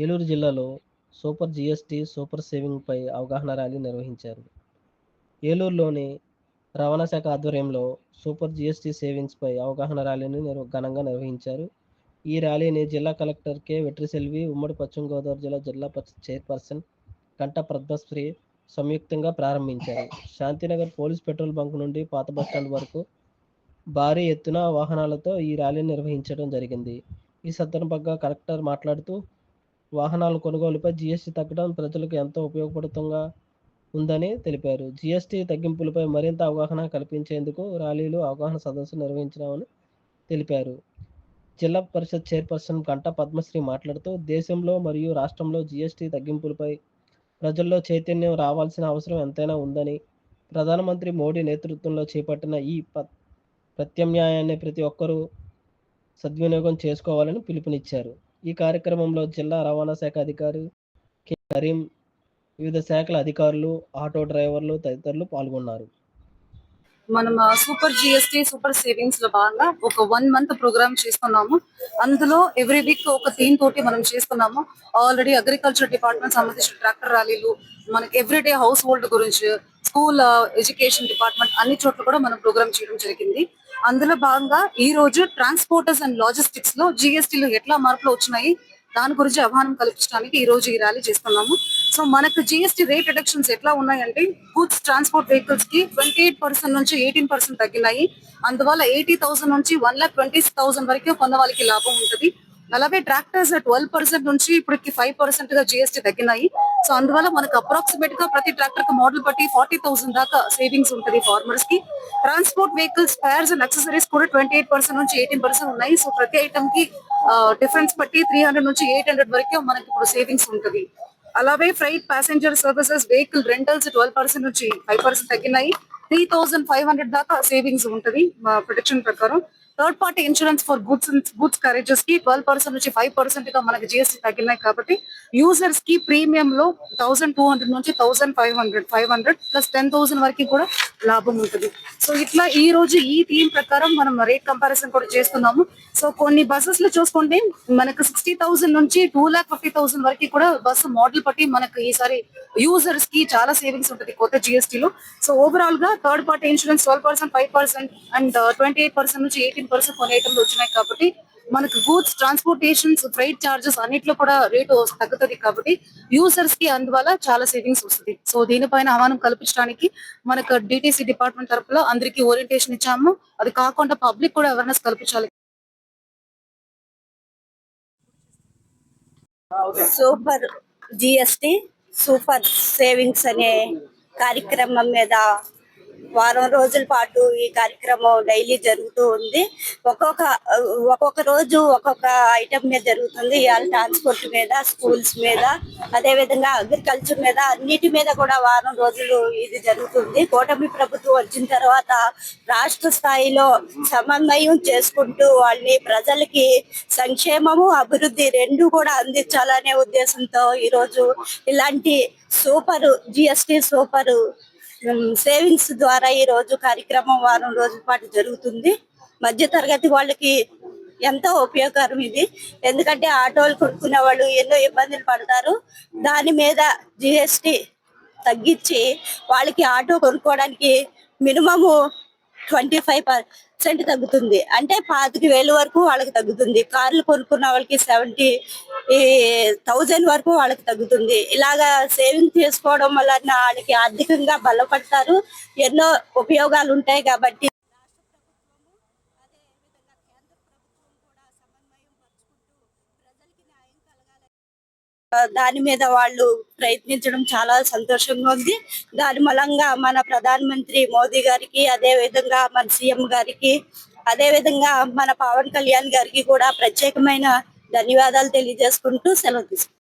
ఏలూరు జిల్లాలో super GST super సేవింగ్పై అవగాహన rally నిర్వహించారు. ఏలూరులోని రవాణా శాఖ ఆధ్వర్యంలో సూపర్ జిఎస్టి సేవింగ్స్పై అవగాహన ర్యాలీని నిర్వ ఘనంగా నిర్వహించారు. ఈ ర్యాలీని జిల్లా కలెక్టర్ కె. వెట్రిసెల్వి ఉమ్మడి పశ్చిమ గోదావరి జిల్లా జిల్లా చైర్పర్సన్ కంట పద్మశ్రీ సంయుక్తంగా ప్రారంభించారు. శాంతినగర్ పోలీస్ పెట్రోల్ బంక్ నుండి పాత బస్టాండ్ వరకు భారీ ఎత్తున వాహనాలతో ఈ ర్యాలీని నిర్వహించడం జరిగింది. ఈ సందర్భంగా కలెక్టర్ మాట్లాడుతూ వాహనాల కొనుగోలుపై జీఎస్టీ తగ్గడం ప్రజలకు ఎంతో ఉపయోగపడుతుందా ఉందని తెలిపారు. జీఎస్టీ తగ్గింపులపై మరింత అవగాహన కల్పించేందుకు ర్యాలీలు అవగాహన సదస్సు నిర్వహించామని తెలిపారు. జిల్లా పరిషత్ చైర్పర్సన్ గంట పద్మశ్రీ మాట్లాడుతూ దేశంలో మరియు రాష్ట్రంలో జీఎస్టీ తగ్గింపులపై ప్రజల్లో చైతన్యం రావాల్సిన అవసరం ఎంతైనా ఉందని ప్రధానమంత్రి మోడీ నేతృత్వంలో చేపట్టిన ఈ ప ప్రత్యామ్నాయాన్ని ప్రతి ఒక్కరూ సద్వినియోగం చేసుకోవాలని పిలుపునిచ్చారు. ఈ కార్యక్రమంలో జిల్లా రవాణా శాఖ అధికారి కె. కరీం వివిధ శాఖల అధికారులు ఆటో డ్రైవర్లు తదితరులు పాల్గొన్నారు. మనం సూపర్ జిఎస్టీ సూపర్ సేవింగ్స్లో భాగంగా ఒక వన్ మంత్ ప్రోగ్రామ్ చేస్తున్నాము. అందులో ఎవ్రీ వీక్ ఒక థీమ్ తోటి మనం చేస్తున్నాము. ఆల్రెడీ అగ్రికల్చర్ డిపార్ట్మెంట్ సంబంధించిన ట్రాక్టర్ ర్యాలీలు మనకి ఎవ్రీడే హౌస్ హోల్డ్ గురించి స్కూల్ ఎడ్యుకేషన్ డిపార్ట్మెంట్ అన్ని చోట్ల కూడా మనం ప్రోగ్రామ్ చేయడం జరిగింది. అందులో భాగంగా ఈ రోజు ట్రాన్స్పోర్టర్స్ అండ్ లాజిస్టిక్స్లో జిఎస్టీలో ఎట్లా మార్పులు వచ్చినాయి దాని గురించి అవగాహన కల్పించడానికి ఈ రోజు ఈ ర్యాలీ చేస్తున్నాము. సో మనకు జిఎస్టీ రేట్ రిడక్షన్స్ ఎట్లా ఉన్నాయంటే గూడ్స్ ట్రాన్స్పోర్ట్ వెహికల్స్కి ట్వంటీ ఎయిట్ పర్సెంట్ నుంచి ఎయిటీన్ పర్సెంట్ తగ్గినాయి. అందువల్ల ఎయిటీ థౌసండ్ నుంచి వన్ లాక్ ట్వంటీ థౌసండ్ వరకు కొన్న వాళ్ళకి లాభం ఉంటుంది. అలాగే ట్రాక్టర్స్ ట్వెల్వ్ పర్సెంట్ నుంచి ఇప్పటికి ఫైవ్ పర్సెంట్గా జిఎస్టీ తగ్గినాయి. సో అందువల్ల మనకు అప్రాక్సిమేట్గా ప్రతి ట్రాక్టర్కి మోడల్ బట్టి ఫార్టీ థౌసండ్ దాకా సేవింగ్స్ ఉంటుంది ఫార్మర్స్కి. Transport vehicles spares and accessories కూడా ట్వంటీ ఎయిట్ పర్సెంట్ నుంచి ఎయిటీన్ పర్సెంట్ ఉన్నాయి. సో ప్రతి ఐటమ్కి డిఫరెన్స్ బట్టి త్రీ హండ్రెడ్ నుంచి ఎయిట్ హండ్రెడ్ వరకు మనకి ఇప్పుడు సేవింగ్స్ ఉంటుంది. అలాగే freight passenger services vehicle rentals twelve percent నుంచి ఫైవ్ పర్సెంట్ తగ్గినాయి. త్రీ థౌసండ్ ఫైవ్ హండ్రెడ్ దాకా సేవింగ్స్ ఉంటుంది మా ప్రొటెక్షన్ ప్రకారం. Third party insurance for goods goods కరేజెస్కి twelve percent నుంచి ఫైవ్ పర్సెంట్గా మనకి జిఎస్టీ తగ్గినాయి కాబట్టి యూజర్స్కి ప్రీమియం లో థౌసండ్ టూ హండ్రెడ్ నుంచి thousand five hundred five hundred plus ten thousand వరకు కూడా లాభం ఉంటుంది. సో ఇట్లా ఈ రోజు ఈ థీమ్ ప్రకారం మనం రేట్ కంపారిజన్ కూడా చేస్తున్నాము. సో కొన్ని బస్సెస్లో చూసుకుంటే మనకు సిక్స్టీ థౌసండ్ నుంచి టూ లాక్ ఫిఫ్టీ థౌసండ్ వరకు కూడా బస్సు మోడల్ బట్టి మనకు ఈసారి యూజర్స్కి చాలా సేవింగ్స్ ఉంటుంది కొత్త GST లో. సో ఓవరాల్గా third party insurance twelve percent five percent and uh, twenty eight percent నుంచి ఎయిటీన్ పర్సెంట్ కొన్ని వచ్చినాయి కాబట్టి మనకు గూడ్స్ ట్రాన్స్పోర్టేషన్స్ ఫ్రైట్ చార్జెస్ అన్నిట్లో కూడా రేటు తగ్గుతుంది కాబట్టి యూజర్స్కి అందువల్ల చాలా సేవింగ్స్ వస్తుంది. సో దీనిపైన ఆహ్వానం కల్పించడానికి మనకు డిటిసి డిపార్ట్మెంట్ తరపులో అందరికీ ఓరియంటేషన్ ఇచ్చాము. అది కాకుండా పబ్లిక్ కూడా అవేర్నెస్ కల్పించాలి. సూపర్ జిఎస్టి సూపర్ సేవింగ్స్ అనే కార్యక్రమం మీద వారం రోజుల పాటు ఈ కార్యక్రమం డైలీ జరుగుతూ ఉంది. ఒక్కొక్క ఒక్కొక్క రోజు ఒక్కొక్క ఐటమ్ మీద జరుగుతుంది. ఇవాళ ట్రాన్స్పోర్ట్ మీద స్కూల్స్ మీద అదే విధంగా అగ్రికల్చర్ మీద అన్నిటి మీద కూడా వారం రోజులు ఇది జరుగుతుంది. కూటమి ప్రభుత్వం వచ్చిన తర్వాత రాష్ట్ర స్థాయిలో సమన్వయం చేసుకుంటూ వాళ్ళని ప్రజలకి సంక్షేమము అభివృద్ధి రెండు కూడా అందించాలనే ఉద్దేశంతో ఈరోజు ఇలాంటి సూపర్ జిఎస్టి సూపర్ సేవింగ్స్ ద్వారా ఈ రోజు కార్యక్రమం వారం రోజుల పాటు జరుగుతుంది. మధ్య తరగతి వాళ్ళకి ఎంతో ఉపయోగకరం ఇది? ఎందుకంటే ఆటోలు కొనుక్కునే వాళ్ళు ఎన్నో ఇబ్బందులు పడతారు. దాని మీద జిఎస్టి తగ్గించి వాళ్ళకి ఆటో కొనుక్కోవడానికి మినిమము ట్వంటీ ఫైవ్ పర్సెంట్ తగ్గుతుంది. అంటే పాతిక వేలు వరకు వాళ్ళకి తగ్గుతుంది. కార్లు కొనుక్కున్న వాళ్ళకి సెవెంటీ థౌజండ్ వరకు వాళ్ళకి తగ్గుతుంది. ఇలాగా సేవింగ్ చేసుకోవడం వల్ల వాళ్ళకి ఆర్థికంగా బలపడతారు. ఎన్నో ఉపయోగాలు ఉంటాయి కాబట్టి దాని మీద వాళ్ళు ప్రయత్నించడం చాలా సంతోషంగా ఉంది. దాని మూలంగా మన ప్రధానమంత్రి మోదీ గారికి అదే విధంగా మన సీఎం గారికి అదే విధంగా మన పవన్ కళ్యాణ్ గారికి కూడా ప్రత్యేకమైన ధన్యవాదాలు తెలియజేసుకుంటూ సెలవు తీసుకుంటాం